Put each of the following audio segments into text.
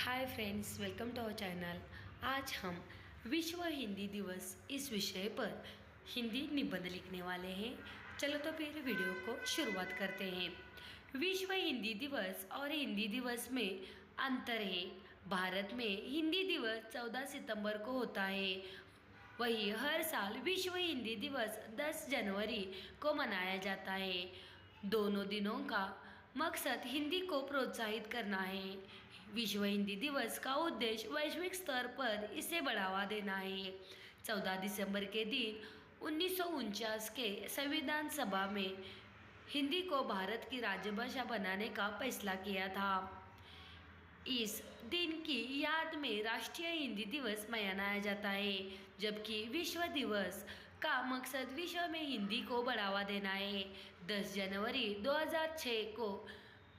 Hi friends welcome to our channel आज हम विश्व हिंदी दिवस इस विषय पर हिंदी निबंध लिखने वाले हैं। चलो तो फिर वीडियो को शुरुआत करते हैं। विश्व हिंदी दिवस और हिंदी दिवस में अंतर है। भारत में हिंदी दिवस 14 सितंबर को होता है। वही हर साल विश्व हिंदी दिवस 10 जनवरी को मनाया जाता है। दोनों दिनों का मकसद हिंदी को प्रोत्साहित करना है। विश्व हिंदी दिवस का उद्देश्य वैश्विक स्तर पर इसे बढ़ावा देना है। 14 दिसंबर के दिन उन्नीस के संविधान सभा में हिंदी को भारत की राजभाषा बनाने का फैसला किया था। इस दिन की याद में राष्ट्रीय हिंदी दिवस मनाया जाता है जबकि विश्व दिवस का मकसद विश्व में हिंदी को बढ़ावा देना है। 10 जनवरी 2006 को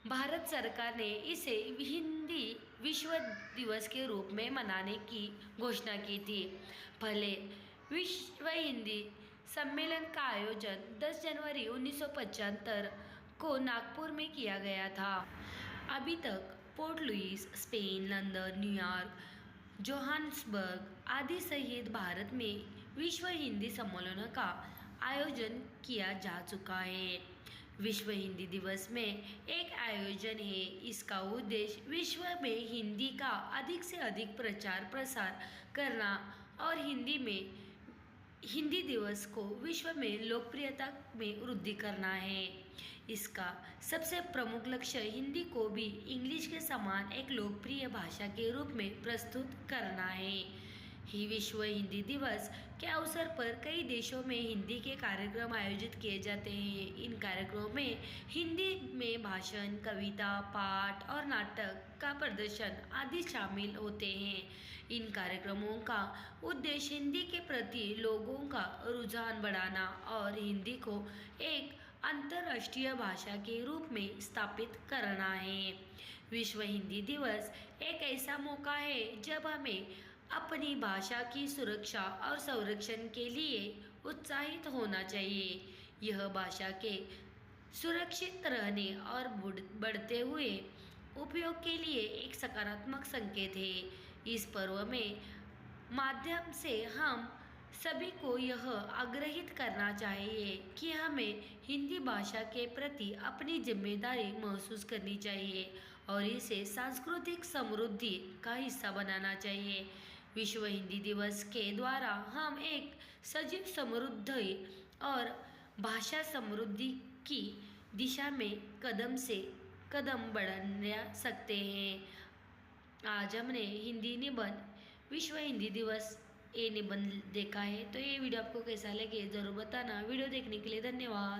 भारत सरकार ने इसे हिंदी विश्व दिवस के रूप में मनाने की घोषणा की थी। भले विश्व हिंदी सम्मेलन का आयोजन 10 जनवरी उन्नीस को नागपुर में किया गया था। अभी तक Port Louis Spain London New York Johannesburg आदि सहित भारत में विश्व हिंदी सम्मेलनों का आयोजन किया जा चुका है। विश्व हिंदी दिवस में एक आयोजन है। इसका उद्देश्य विश्व में हिंदी का अधिक से अधिक प्रचार प्रसार करना और हिंदी में, हिंदी दिवस को विश्व में लोकप्रियता में वृद्धि करना है। इसका सबसे प्रमुख लक्ष्य हिंदी को भी इंग्लिश के समान एक लोकप्रिय भाषा के रूप में प्रस्तुत करना है। ही विश्व हिंदी दिवस के अवसर पर कई देशों में हिंदी के कार्यक्रम आयोजित किए जाते हैं। इन कार्यक्रमों में हिंदी में भाषण, कविता, पाठ और नाटक का प्रदर्शन आदि शामिल होते हैं। इन कार्यक्रमों का उद्देश्य हिंदी के प्रति लोगों का रुझान बढ़ाना और हिंदी को एक अंतर्राष्ट्रीय भाषा के रूप में स्थापित करना है। विश्व हिंदी दिवस एक ऐसा मौका है जब हमें अपनी भाषा की सुरक्षा और संरक्षण के लिए उत्साहित होना चाहिए। यह भाषा के सुरक्षित रहने और बढ़ते हुए उपयोग के लिए एक सकारात्मक संकेत है। इस पर्व में माध्यम से हम सभी को यह आग्रहित करना चाहिए कि हमें हिंदी भाषा के प्रति अपनी ज़िम्मेदारी महसूस करनी चाहिए और इसे सांस्कृतिक समृद्धि का हिस्सा बनाना चाहिए। विश्व हिंदी दिवस के द्वारा हम एक सजीव समृद्ध और भाषा समृद्धि की दिशा में कदम से कदम बढ़ा सकते हैं। आज हमने हिंदी निबंध विश्व हिंदी दिवस ये निबंध देखा है। तो ये वीडियो आपको कैसा लगे ज़रूर बताना। वीडियो देखने के लिए धन्यवाद।